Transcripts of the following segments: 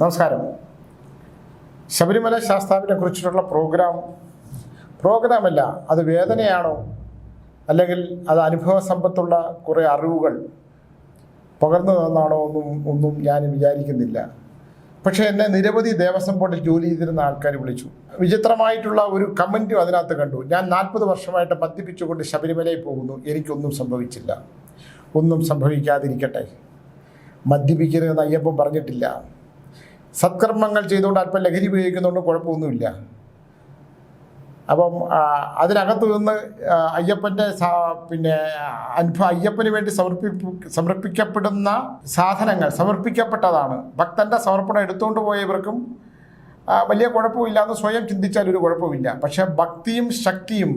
നമസ്കാരം. ശബരിമല ശാസ്താവിനെ കുറിച്ചിട്ടുള്ള പ്രോഗ്രാം പ്രോഗ്രാമല്ല അത് വേദനയാണോ? അല്ലെങ്കിൽ അത് അനുഭവ സമ്പത്തുള്ള കുറേ അറിവുകൾ പകർന്നു തന്നാണോ ഒന്നും ഒന്നും ഞാൻ വിചാരിക്കുന്നില്ല. പക്ഷേ എന്നെ നിരവധി ദേവസ്വം ബോർഡിൽ ജോലി ചെയ്തിരുന്ന ആൾക്കാർ വിളിച്ചു. വിചിത്രമായിട്ടുള്ള ഒരു കമന്റും അതിനകത്ത് കണ്ടു. ഞാൻ നാൽപ്പത് വർഷമായിട്ട് മദ്യപിച്ചുകൊണ്ട് ശബരിമലയിൽ പോകുന്നു. എനിക്കൊന്നും സംഭവിച്ചില്ല. ഒന്നും സംഭവിക്കാതിരിക്കട്ടെ. മദ്യപിക്കരുതെന്ന് അയ്യപ്പം പറഞ്ഞിട്ടില്ല. സത്കർമ്മങ്ങൾ ചെയ്തുകൊണ്ട് അല്പം ലഹരി ഉപയോഗിക്കുന്നതുകൊണ്ട് കുഴപ്പമൊന്നുമില്ല. അപ്പം അതിനകത്ത് നിന്ന് അയ്യപ്പന്റെ പിന്നെ അനുഭവ അയ്യപ്പന് വേണ്ടി സമർപ്പി സമർപ്പിക്കപ്പെടുന്ന സാധനങ്ങൾ സമർപ്പിക്കപ്പെട്ടതാണ്. ഭക്തന്റെ സമർപ്പണം എടുത്തുകൊണ്ട് പോയവർക്കും വലിയ കുഴപ്പമില്ല എന്ന് സ്വയം ചിന്തിച്ചാൽ ഒരു കുഴപ്പമില്ല. പക്ഷെ ഭക്തിയും ശക്തിയും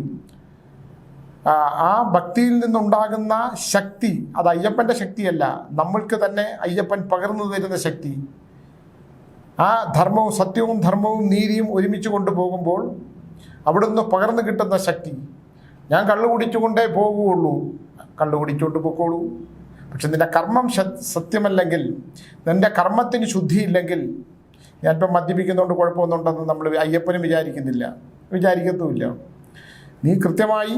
ആ ഭക്തിയിൽ നിന്നുണ്ടാകുന്ന ശക്തി അത് അയ്യപ്പന്റെ ശക്തിയല്ല. നമ്മൾക്ക് തന്നെ അയ്യപ്പൻ പകർന്നു തരുന്ന ശക്തി. ആ ധർമ്മവും സത്യവും ധർമ്മവും നീതിയും ഒരുമിച്ച് കൊണ്ടുപോകുമ്പോൾ അവിടുന്ന് പകർന്നു കിട്ടുന്ന ശക്തി ഞാൻ കള്ളു കുടിച്ചുകൊണ്ടേ പോകുകയുള്ളൂ. കള്ളു കുടിച്ചുകൊണ്ട് പൊക്കോളൂ. പക്ഷെ നിന്റെ കർമ്മം സത്യമല്ലെങ്കിൽ നിന്റെ കർമ്മത്തിന് ശുദ്ധിയില്ലെങ്കിൽ ഞാനിപ്പം മദ്യപിക്കുന്നതുകൊണ്ട് കുഴപ്പമൊന്നുണ്ടെന്ന് നമ്മൾ അയ്യപ്പനും വിചാരിക്കുന്നില്ല. വിചാരിക്കത്തുമില്ല. നീ കൃത്യമായി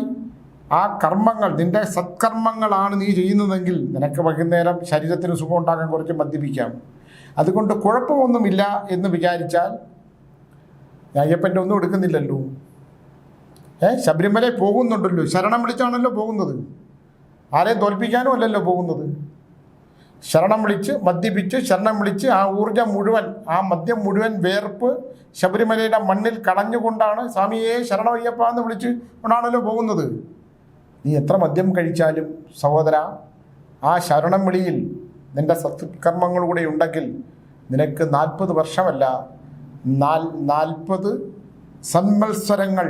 ആ കർമ്മങ്ങൾ നിന്റെ സത്കർമ്മങ്ങളാണ് നീ ചെയ്യുന്നതെങ്കിൽ നിനക്ക് വൈകുന്നേരം ശരീരത്തിന് സുഖം ഉണ്ടാക്കാൻ കുറച്ച് മദ്യപിക്കാം. അതുകൊണ്ട് കുഴപ്പമൊന്നുമില്ല എന്ന് വിചാരിച്ചാൽ അയ്യപ്പന്റെ ഒന്നും എടുക്കുന്നില്ലല്ലോ. ഏ ശബരിമല പോകുന്നുണ്ടല്ലോ. ശരണം വിളിച്ചാണല്ലോ പോകുന്നത്. ആരെയും തോൽപ്പിക്കാനും അല്ലല്ലോ പോകുന്നത്. ശരണം വിളിച്ച് മദ്യപിച്ച് ശരണം വിളിച്ച് ആ ഊർജം മുഴുവൻ ആ മദ്യം മുഴുവൻ വേർപ്പ് ശബരിമലയുടെ മണ്ണിൽ കടഞ്ഞുകൊണ്ടാണ് സ്വാമിയെ ശരണമയ്യപ്പ എന്ന് വിളിച്ച് കൊണ്ടാണല്ലോ പോകുന്നത്. നീ എത്ര മദ്യം കഴിച്ചാലും സഹോദര ആ ശരണം വിളിയിൽ നിന്റെ സത്കർമ്മങ്ങൾ കൂടെ ഉണ്ടെങ്കിൽ നിനക്ക് നാൽപ്പത് വർഷമല്ല നാൽ നാൽപ്പത് സന്മത്സരങ്ങൾ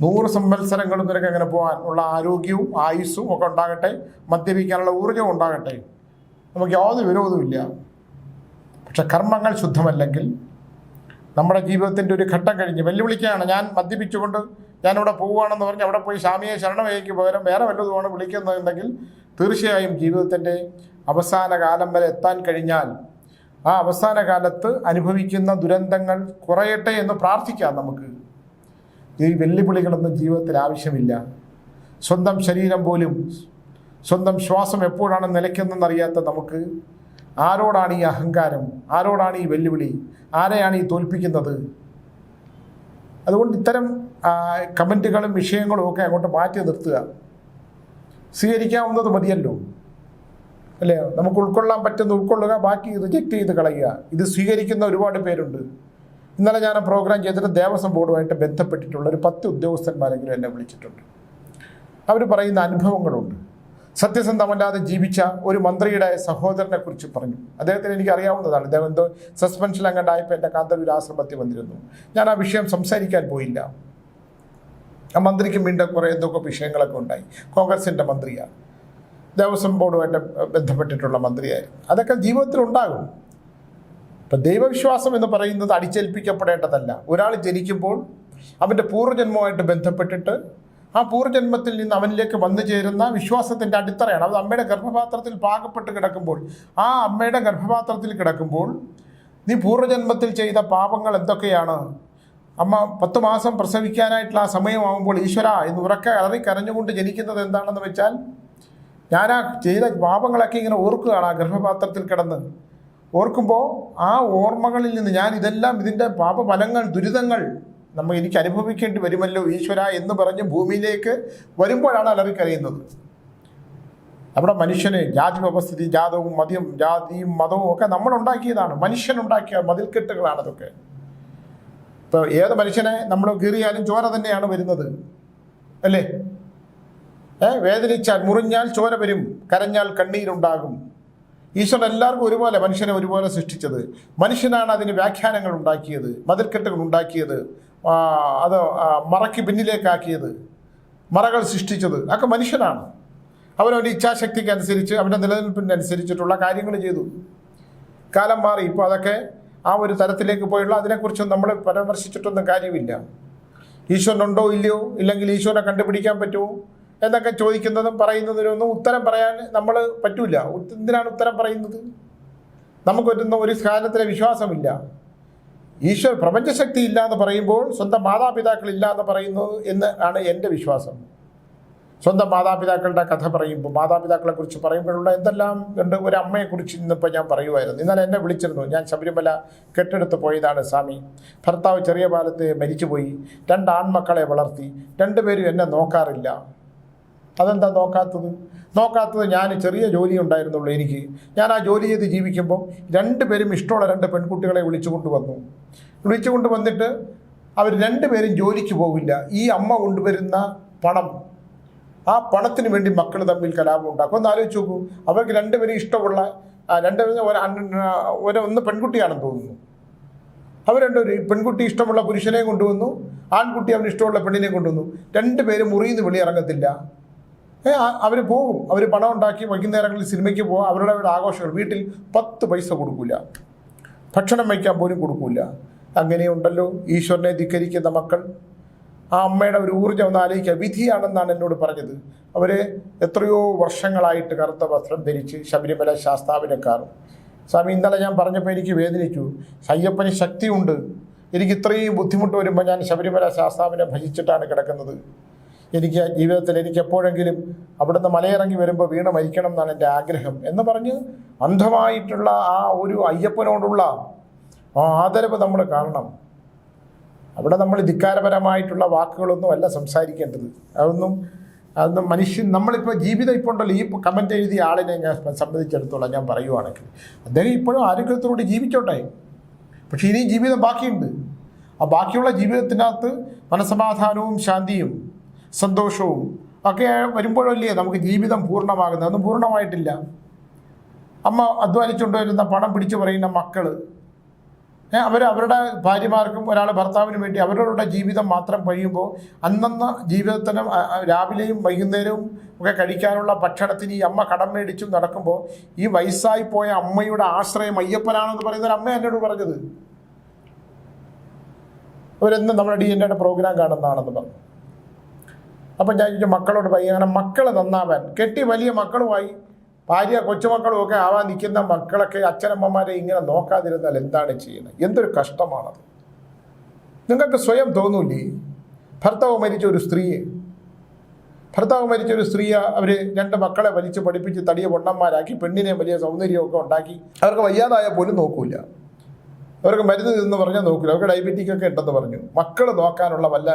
നൂറ് സംവത്സരങ്ങളും നിനക്ക് അങ്ങനെ പോകാൻ ഉള്ള ആരോഗ്യവും ആയുസ്സും ഒക്കെ ഉണ്ടാകട്ടെ മദ്യപിക്കാനുള്ള ഊർജവും ഉണ്ടാകട്ടെ. നമുക്ക് യാതൊരു വിരോധവുമില്ല പക്ഷെ കർമ്മങ്ങൾ ശുദ്ധമല്ലെങ്കിൽ നമ്മുടെ ജീവിതത്തിന്റെ ഒരു ഘട്ടം കഴിഞ്ഞ് വെല്ലുവിളിക്കുകയാണ് ഞാൻ മദ്യപിച്ചുകൊണ്ട് ഞാനിവിടെ പോവുകയാണെന്ന് പറഞ്ഞ് അവിടെ പോയി സ്വാമിയെ ശരണമയ്ക്ക് പകരം വേറെ വല്ലതുമാണ് വിളിക്കുന്നതെങ്കിൽ തീർച്ചയായും ജീവിതത്തിന്റെ അവസാന കാലം വരെ എത്താൻ കഴിഞ്ഞാൽ ആ അവസാന കാലത്ത് അനുഭവിക്കുന്ന ദുരന്തങ്ങൾ കുറയട്ടെ എന്ന് പ്രാർത്ഥിക്കാം നമുക്ക്. ഈ വെല്ലുവിളികളൊന്നും ജീവിതത്തിൽ ആവശ്യമില്ല. സ്വന്തം ശരീരം പോലും സ്വന്തം ശ്വാസം എപ്പോഴാണ് നിലയ്ക്കുന്നതെന്നറിയാത്ത നമുക്ക് ആരോടാണ് ഈ അഹങ്കാരം ആരോടാണ് ഈ വെല്ലുവിളി ആരെയാണ് ഈ തോൽപ്പിക്കുന്നത്? അതുകൊണ്ട് ഇത്തരം കമന്റുകളും വിഷയങ്ങളും ഒക്കെ അങ്ങോട്ട് മാറ്റി നിർത്തുക. സ്വീകരിക്കാവുന്നത് മതിയല്ലോ. അല്ലേ? നമുക്ക് ഉൾക്കൊള്ളാൻ പറ്റുന്ന ഉൾക്കൊള്ളുക ബാക്കി റിജക്റ്റ് ചെയ്ത് കളയുക. ഇത് സ്വീകരിക്കുന്ന ഒരുപാട് പേരുണ്ട്. ഇന്നലെ ഞാൻ പ്രോഗ്രാം ചെയ്തിട്ട് ദേവസ്വം ബോർഡുമായിട്ട് ബന്ധപ്പെട്ടിട്ടുള്ള ഒരു പത്ത് ഉദ്യോഗസ്ഥന്മാരെങ്കിലും എന്നെ വിളിച്ചിട്ടുണ്ട്. അവർ പറയുന്ന അനുഭവങ്ങളുണ്ട്. സത്യസന്ധമല്ലാതെ ജീവിച്ച ഒരു മന്ത്രിയുടെ സഹോദരനെ കുറിച്ച് പറഞ്ഞു. അദ്ദേഹത്തിന് എനിക്ക് അറിയാവുന്നതാണ് അദ്ദേഹം എന്തോ സസ്പെൻഷൻ അങ്ങണ്ടായപ്പോൾ എന്റെ കാന്തല്ലൂർ ആശ്രമത്തിൽ വന്നിരുന്നു. ഞാൻ ആ വിഷയം സംസാരിക്കാൻ പോയില്ല. ആ മന്ത്രിക്ക് വീണ്ടും കുറേ എന്തൊക്കെ വിഷയങ്ങളൊക്കെ ഉണ്ടായി. കോൺഗ്രസിന്റെ മന്ത്രിയാണ്. ദേവസ്വം ബോർഡുമായിട്ട് ബന്ധപ്പെട്ടിട്ടുള്ള മന്ത്രിയായിരുന്നു. അതൊക്കെ ജീവിതത്തിൽ ഉണ്ടാകും. ഇപ്പം ദൈവവിശ്വാസം എന്ന് പറയുന്നത് അടിച്ചേൽപ്പിക്കപ്പെടേണ്ടതല്ല. ഒരാൾ ജനിക്കുമ്പോൾ അവന്റെ പൂർവജന്മവുമായിട്ട് ബന്ധപ്പെട്ടിട്ട് ആ പൂർവജന്മത്തിൽ നിന്ന് അവനിലേക്ക് വന്നു ചേരുന്ന വിശ്വാസത്തിന്റെ അടിത്തറയാണ്. അത് അമ്മയുടെ ഗർഭപാത്രത്തിൽ പാകപ്പെട്ട് കിടക്കുമ്പോൾ ആ അമ്മയുടെ ഗർഭപാത്രത്തിൽ കിടക്കുമ്പോൾ നീ പൂർവജന്മത്തിൽ ചെയ്ത പാപങ്ങൾ എന്തൊക്കെയാണ്? അമ്മ പത്ത് മാസം പ്രസവിക്കാനായിട്ടുള്ള ആ സമയമാകുമ്പോൾ ഈശ്വര എന്ന് ഉറക്കെ അലറി കരഞ്ഞുകൊണ്ട് ജനിക്കുന്നത് എന്താണെന്ന് വെച്ചാൽ ഞാൻ ആ ചെയ്ത പാപങ്ങളൊക്കെ ഇങ്ങനെ ഓർക്കുകയാണ് ആ ഗർഭപാത്രത്തിൽ കിടന്ന്. ഓർക്കുമ്പോൾ ആ ഓർമ്മകളിൽ നിന്ന് ഞാൻ ഇതെല്ലാം ഇതിന്റെ പാപഫലങ്ങൾ ദുരിതങ്ങൾ നമ്മൾ എനിക്ക് അനുഭവിക്കേണ്ടി വരുമല്ലോ ഈശ്വര എന്ന് പറഞ്ഞ് ഭൂമിയിലേക്ക് വരുമ്പോഴാണ് അലറിക്കറിയുന്നത് നമ്മുടെ മനുഷ്യന് ജാതി വ്യവസ്ഥിതി ജാതവും മതിയും ജാതിയും മതവും ഒക്കെ നമ്മൾ ഉണ്ടാക്കിയതാണ്. മനുഷ്യനുണ്ടാക്കിയ മതിൽക്കെട്ടുകളാണ് അതൊക്കെ. ഇപ്പോൾ ഏത് മനുഷ്യനെ നമ്മൾ കീറിയാലും ചോര തന്നെയാണ് വരുന്നത്. അല്ലേ? ഏ വേദനിച്ചാൽ മുറിഞ്ഞാൽ ചോര വരും കരഞ്ഞാൽ കണ്ണീരുണ്ടാകും. ഈശ്വരൻ എല്ലാവർക്കും ഒരുപോലെ മനുഷ്യനെ ഒരുപോലെ സൃഷ്ടിച്ചത്. മനുഷ്യനാണ് അതിന് വ്യാഖ്യാനങ്ങൾ ഉണ്ടാക്കിയത് മതിൽക്കെട്ടുകൾ ഉണ്ടാക്കിയത്. അത് മറയ്ക്ക് പിന്നിലേക്കാക്കിയത് മറകൾ സൃഷ്ടിച്ചത് ഒക്കെ മനുഷ്യനാണ്. അവനവന്റെ ഇച്ഛാശക്തിക്ക് അനുസരിച്ച് അവന്റെ നിലനിൽപ്പിനനുസരിച്ചിട്ടുള്ള കാര്യങ്ങൾ ചെയ്തു. കാലം മാറി ഇപ്പോൾ അതൊക്കെ ആ ഒരു തരത്തിലേക്ക് പോയുള്ള അതിനെക്കുറിച്ച് നമ്മൾ പരാമർശിച്ചിട്ടൊന്നും കാര്യമില്ല. ഈശ്വരനുണ്ടോ ഇല്ലയോ ഇല്ലെങ്കിൽ ഈശ്വരനെ കണ്ടുപിടിക്കാൻ പറ്റുമോ എന്നൊക്കെ ചോദിക്കുന്നതും പറയുന്നതിനൊന്നും ഉത്തരം പറയാൻ നമ്മൾ പറ്റൂല. എന്തിനാണ് ഉത്തരം പറയുന്നത്? നമുക്കൊരു ഒരു കാലത്തിലെ വിശ്വാസമില്ല. ഈശ്വര പ്രപഞ്ചശക്തി ഇല്ല എന്ന് പറയുമ്പോൾ സ്വന്തം മാതാപിതാക്കൾ ഇല്ല എന്ന് പറയുന്നത് എന്ന് ആണ് എന്റെ വിശ്വാസം. സ്വന്തം മാതാപിതാക്കളുടെ കഥ പറയുമ്പോൾ മാതാപിതാക്കളെ കുറിച്ച് പറയുമ്പോഴുള്ള എന്തെല്ലാം ഉണ്ട്? ഒരു അമ്മയെക്കുറിച്ച് ഇന്നിപ്പോൾ ഞാൻ പറയുമായിരുന്നു ഇന്നലെ എന്നെ വിളിച്ചിരുന്നു. ഞാൻ ശബരിമല കെട്ടെടുത്ത് പോയതാണ് സ്വാമി. ഭർത്താവ് ചെറിയ കാലത്ത് മരിച്ചുപോയി. രണ്ട് ആൺമക്കളെ വളർത്തി. രണ്ടുപേരും എന്നെ നോക്കാറില്ല. അതെന്താ നോക്കാത്തത്? നോക്കാത്തത് ഞാൻ ചെറിയ ജോലി ഉണ്ടായിരുന്നുള്ളൂ എനിക്ക്. ഞാൻ ആ ജോലി ചെയ്ത് ജീവിക്കുമ്പോൾ രണ്ടുപേരും ഇഷ്ടമുള്ള രണ്ട് പെൺകുട്ടികളെ വിളിച്ചു കൊണ്ടുവന്നു വിളിച്ചു കൊണ്ടുവന്നിട്ട് അവർ രണ്ടുപേരും ജോലിക്ക് പോകില്ല ഈ അമ്മ കൊണ്ടുവരുന്ന പണം. ആ പണത്തിന് വേണ്ടി മക്കൾ തമ്മിൽ കലാപം ഉണ്ടാക്കും. ഒന്ന് ആലോചിച്ച് നോക്കൂ. അവർക്ക് രണ്ടുപേരും ഇഷ്ടമുള്ള രണ്ടുപേരും ഒരു ഒന്ന് പെൺകുട്ടിയാണെന്ന് തോന്നുന്നു. അവർ രണ്ടുപേരും പെൺകുട്ടി ഇഷ്ടമുള്ള പുരുഷനെ കൊണ്ടുവന്നു. ആൺകുട്ടി അവന് ഇഷ്ടമുള്ള പെണ്ണിനെ കൊണ്ടുവന്നു. രണ്ടുപേരും മുറിയിൽ നിന്ന് വെളിയിറങ്ങത്തില്ല. അവർ പോകും അവർ പണം ഉണ്ടാക്കി വൈകുന്നേരങ്ങളിൽ സിനിമയ്ക്ക് പോകും അവരുടെ അവരുടെ ആഘോഷങ്ങൾ. വീട്ടിൽ പത്ത് പൈസ കൊടുക്കില്ല ഭക്ഷണം വയ്ക്കാൻ പോലും കൊടുക്കില്ല അങ്ങനെയുണ്ടല്ലോ. ഈശ്വരനെ ധിക്കരിക്കുന്ന മക്കൾ. ആ അമ്മയുടെ ഒരു ഊർജം ഒന്ന് ആലോചിക്കുക. വിധിയാണെന്നാണ് എന്നോട് പറഞ്ഞത്. അവർ എത്രയോ വർഷങ്ങളായിട്ട് കറുത്ത വസ്ത്രം ധരിച്ച് ശബരിമല ശാസ്താവിനെക്കാർ സ്വാമി ഇന്നലെ ഞാൻ പറഞ്ഞപ്പോൾ എനിക്ക് വേദനിച്ചു. അയ്യപ്പന് ശക്തിയുണ്ട്. എനിക്ക് ഇത്രയും ബുദ്ധിമുട്ട് വരുമ്പോൾ ഞാൻ ശബരിമല ശാസ്താവിനെ ഭജിച്ചിട്ടാണ് കിടക്കുന്നത്. എനിക്ക് ജീവിതത്തിൽ എനിക്ക് എപ്പോഴെങ്കിലും അവിടുന്ന് മലയിറങ്ങി വരുമ്പോൾ വീണ മരിക്കണം എന്നാണ് എന്റെ ആഗ്രഹം എന്ന് പറഞ്ഞ് അന്ധമായിട്ടുള്ള ആ ഒരു അയ്യപ്പനോടുള്ള ആ ആദരവ് നമ്മൾ കാണണം. അവിടെ നമ്മൾ ധിക്കാരപരമായിട്ടുള്ള വാക്കുകളൊന്നും അല്ല സംസാരിക്കേണ്ടത്. അതൊന്നും അതൊന്നും മനുഷ്യൻ നമ്മളിപ്പോൾ ജീവിതം ഇപ്പോൾ ഉണ്ടല്ലോ. ഈ കമന്റ് എഴുതിയ ആളിനെ ഞാൻ സംബന്ധിച്ചിടത്തോളം ഞാൻ പറയുവാണെങ്കിൽ അദ്ദേഹം ഇപ്പോഴും ആരോഗ്യത്തോടെ ജീവിച്ചോട്ടെ. പക്ഷേ ഇനിയും ജീവിതം ബാക്കിയുണ്ട്. ആ ബാക്കിയുള്ള ജീവിതത്തിനകത്ത് മനസമാധാനവും ശാന്തിയും സന്തോഷവും ഒക്കെ വരുമ്പോഴല്ലേ നമുക്ക് ജീവിതം പൂർണമാകുന്നത്? അതൊന്നും പൂർണമായിട്ടില്ല. അമ്മ അധ്വാനിച്ചുകൊണ്ടുവരുന്ന പണം പിടിച്ചു പറയുന്ന മക്കൾ അവർ അവരുടെ ഭാര്യമാർക്കും ഒരാൾ ഭർത്താവിനും വേണ്ടി അവരവരുടെ ജീവിതം മാത്രം കഴിയുമ്പോൾ അന്നന്ന് ജീവിതത്തിന് രാവിലെയും വൈകുന്നേരവും ഒക്കെ കഴിക്കാനുള്ള ഭക്ഷണത്തിന് ഈ അമ്മ കടം മേടിച്ചും നടക്കുമ്പോൾ ഈ വയസ്സായി പോയ അമ്മയുടെ ആശ്രയം അയ്യപ്പനാണെന്ന് പറയുന്ന ഒരു അമ്മ എന്നോട് പറഞ്ഞത്. അവരെന്നും നമ്മുടെ ഡി എന്റെ പ്രോഗ്രാം കാണുന്നതാണെന്ന് പറഞ്ഞു. അപ്പം ഞാൻ ചോദിച്ചു മക്കളോട് പറയും അങ്ങനെ മക്കൾ നന്നാവാൻ. കെട്ടി വലിയ മക്കളുമായി ഭാര്യ കൊച്ചുമക്കളും ഒക്കെ ആവാൻ നിൽക്കുന്ന മക്കളൊക്കെ അച്ഛനമ്മമാരെ ഇങ്ങനെ നോക്കാതിരുന്നാൽ എന്താണ് ചെയ്യുന്നത്? എന്തൊരു കഷ്ടമാണത്. നിങ്ങൾക്ക് സ്വയം തോന്നൂലേ? ഭർത്താവ് മരിച്ച ഒരു സ്ത്രീയെ ഭർത്താവ് മരിച്ച ഒരു സ്ത്രീയെ അവർ രണ്ട് മക്കളെ വലിച്ച് പഠിപ്പിച്ച് തടിയ പൊണ്ണന്മാരാക്കി പെണ്ണിനെ വലിയ സൗന്ദര്യമൊക്കെ ഉണ്ടാക്കി. അവർക്ക് വയ്യാതായ പോലും നോക്കൂല. അവർക്ക് മരുന്ന് എന്ന് പറഞ്ഞാൽ നോക്കില്ല അവർക്ക് ഡയബറ്റിക് ഒക്കെ ഉണ്ടെന്ന് പറഞ്ഞു. മക്കൾ നോക്കാനുള്ള വല്ല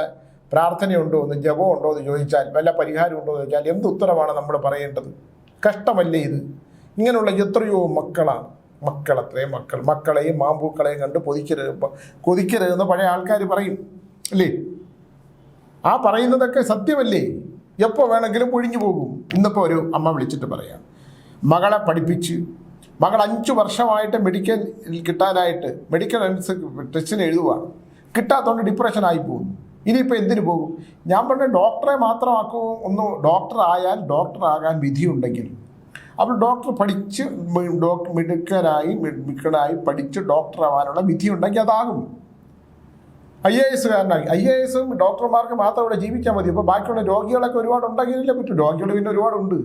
പ്രാർത്ഥനയുണ്ടോ എന്ന് ജപം ഉണ്ടോ എന്ന് ചോദിച്ചാൽ വല്ല പരിഹാരം ഉണ്ടോ എന്ന് ചോദിച്ചാൽ എന്ത് ഉത്തരമാണ് നമ്മൾ പറയേണ്ടത്? കഷ്ടമല്ലേ ഇത്? ഇങ്ങനെയുള്ള എത്രയോ മക്കളാണ്. മക്കളത്രേ മക്കൾ മക്കളെയും മാമ്പൂക്കളെയും കണ്ട് പൊതിക്കരുത് കൊതിക്കരുത് എന്ന് പഴയ ആൾക്കാർ പറയും. അല്ലേ? ആ പറയുന്നതൊക്കെ സത്യമല്ലേ? എപ്പോൾ വേണമെങ്കിലും ഒഴിഞ്ഞു പോകും. ഇന്നിപ്പോൾ ഒരു അമ്മ വിളിച്ചിട്ട് പറയാം. മകളെ പഠിപ്പിച്ച് മകൾ അഞ്ച് വർഷമായിട്ട് മെഡിക്കൽ കിട്ടാനായിട്ട് മെഡിക്കൽ ടെസ്റ്റിന് എഴുതുവാണ്. കിട്ടാത്തതുകൊണ്ട് ഡിപ്രഷൻ ആയി പോകും ഇനിയിപ്പോൾ എന്തിനു പോകും? ഞാൻ പറഞ്ഞ ഡോക്ടറെ മാത്രമാക്കൂ ഒന്ന് ഡോക്ടറായാൽ ഡോക്ടറാകാൻ വിധിയുണ്ടെങ്കിൽ. അപ്പോൾ ഡോക്ടർ പഠിച്ച് ഡോക്ടർ മിടുക്കരായി മിടുക്കരായി പഠിച്ച് ഡോക്ടർ ആവാനുള്ള വിധിയുണ്ടെങ്കിൽ അതാകും. ഐ എ എസുകാരനായി ഐ എ എസും ഡോക്ടർമാർക്ക് മാത്രം ഇവിടെ ജീവിക്കാൻ മതി. ഇപ്പോൾ ബാക്കിയുള്ള രോഗികളൊക്കെ ഒരുപാട് ഉണ്ടെങ്കിലേ പറ്റും രോഗികൾ പിന്നെ ഒരുപാടുണ്ട്.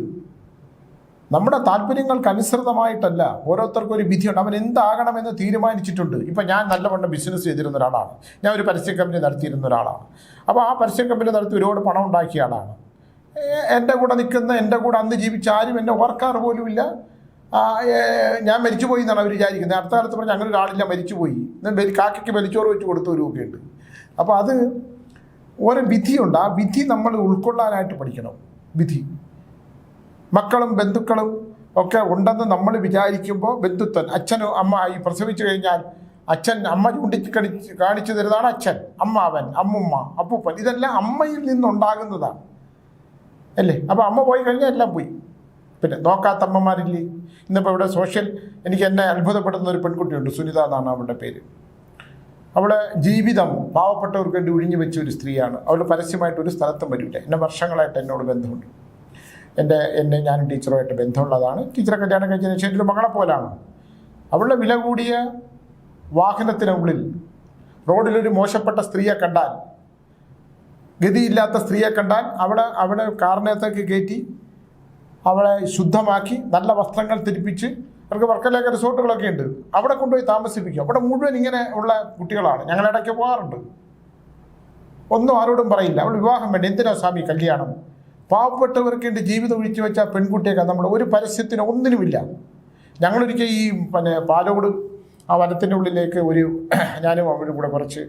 നമ്മുടെ താല്പര്യങ്ങൾക്ക് അനുസൃതമായിട്ടല്ല ഓരോരുത്തർക്കും ഒരു വിധിയുണ്ട്. അവൻ എന്താകണമെന്ന് തീരുമാനിച്ചിട്ടുണ്ട്. ഇപ്പം ഞാൻ നല്ലവണ്ണം ബിസിനസ് ചെയ്തിരുന്ന ഒരാളാണ്. ഞാൻ ഒരു പരസ്യ കമ്പനി നടത്തിയിരുന്ന ഒരാളാണ്. അപ്പോൾ ആ പരസ്യ കമ്പനി നടത്തി ഒരുപാട് പണം ഉണ്ടാക്കിയ ആളാണ്. എന്റെ കൂടെ നിൽക്കുന്ന എന്റെ കൂടെ അന്ന് ജീവിച്ച ആരും എന്നെ ഓർക്കാറ് പോലുമില്ല ഞാൻ മരിച്ചുപോയി എന്നാണ് അവർ വിചാരിക്കുന്നത്. അടുത്ത കാലത്ത് പറഞ്ഞാൽ അങ്ങനെ ഒരാളില്ല മരിച്ചുപോയി. എന്നാൽ കാക്കയ്ക്ക് മരിച്ചോറ് വെച്ച് കൊടുത്തവരുമൊക്കെ ഉണ്ട് അപ്പോൾ അത് ഓരോ വിധിയുണ്ട്. ആ വിധി നമ്മൾ ഉൾക്കൊള്ളാനായിട്ട് പഠിക്കണം. വിധി. മക്കളും ബന്ധുക്കളും ഒക്കെ ഉണ്ടെന്ന് നമ്മൾ വിചാരിക്കുമ്പോൾ ബന്ധുത്വൻ അച്ഛനും അമ്മ ഈ പ്രസവിച്ചു കഴിഞ്ഞാൽ അച്ഛൻ അമ്മ കണിച്ച് കാണിച്ചു തരുന്നതാണ് അച്ഛൻ അമ്മാവൻ അമ്മുമ്മ അപ്പൂപ്പൻ. ഇതെല്ലാം അമ്മയിൽ നിന്നുണ്ടാകുന്നതാണ്. അല്ലേ? അപ്പോൾ അമ്മ പോയി കഴിഞ്ഞാൽ എല്ലാം പോയി. പിന്നെ നോക്കാത്ത അമ്മമാരില്ലേ? ഇന്നിപ്പോൾ ഇവിടെ സോഷ്യൽ എനിക്ക് എന്നെ അത്ഭുതപ്പെടുന്ന ഒരു പെൺകുട്ടിയുണ്ട് സുനിത എന്നാണ് അവളുടെ പേര്. അവളെ ജീവിതം പാവപ്പെട്ടവർക്ക് വേണ്ടി ഒഴിഞ്ഞു വെച്ച ഒരു സ്ത്രീയാണ്. അവൾ പരസ്യമായിട്ട് ഒരു സ്ഥലത്തും വരില്ല എന്നെ വർഷങ്ങളായിട്ട് എന്നോട് ബന്ധമുണ്ട്. എന്റെ എന്നെ ഞാൻ ടീച്ചറുമായിട്ട് ബന്ധമുള്ളതാണ്. ടീച്ചറെ കല്യാണം കഴിച്ചതിന് ശേഷം ഒരു മകളെ പോലാണ്. അവളുടെ വില കൂടിയ വാഹനത്തിനുള്ളിൽ റോഡിലൊരു മോശപ്പെട്ട സ്ത്രീയെ കണ്ടാൽ ഗതിയില്ലാത്ത സ്ത്രീയെ കണ്ടാൽ അവിടെ അവിടെ കാറിനകത്തേക്ക് കയറ്റി അവളെ ശുദ്ധമാക്കി നല്ല വസ്ത്രങ്ങൾ ധരിപ്പിച്ച് അവർക്ക് വർക്കലേക്ക് റിസോർട്ടുകളൊക്കെ ഉണ്ട്. അവിടെ കൊണ്ടുപോയി താമസിപ്പിക്കും. അവിടെ മുഴുവൻ ഇങ്ങനെ ഉള്ള കുട്ടികളാണ്. ഞങ്ങൾ ഇടയ്ക്ക് പോകാറുണ്ട്. ഒന്നും ആരോടും പറയില്ല. അവൾ വിവാഹം വേണ്ട. എന്തിനാ സ്വാമി കല്യാണം? പാവപ്പെട്ടവർക്ക് വേണ്ടി ജീവിതം ഒഴിച്ചു വെച്ച പെൺകുട്ടിയൊക്കെ നമ്മൾ ഒരു പരസ്യത്തിന് ഒന്നിനുമില്ല. ഞങ്ങളൊരിക്കൽ ഈ പിന്നെ പാലോട് ആ വനത്തിന്റെ ഉള്ളിലേക്ക് ഒരു ഞാനും അവരും കൂടെ കുറച്ച്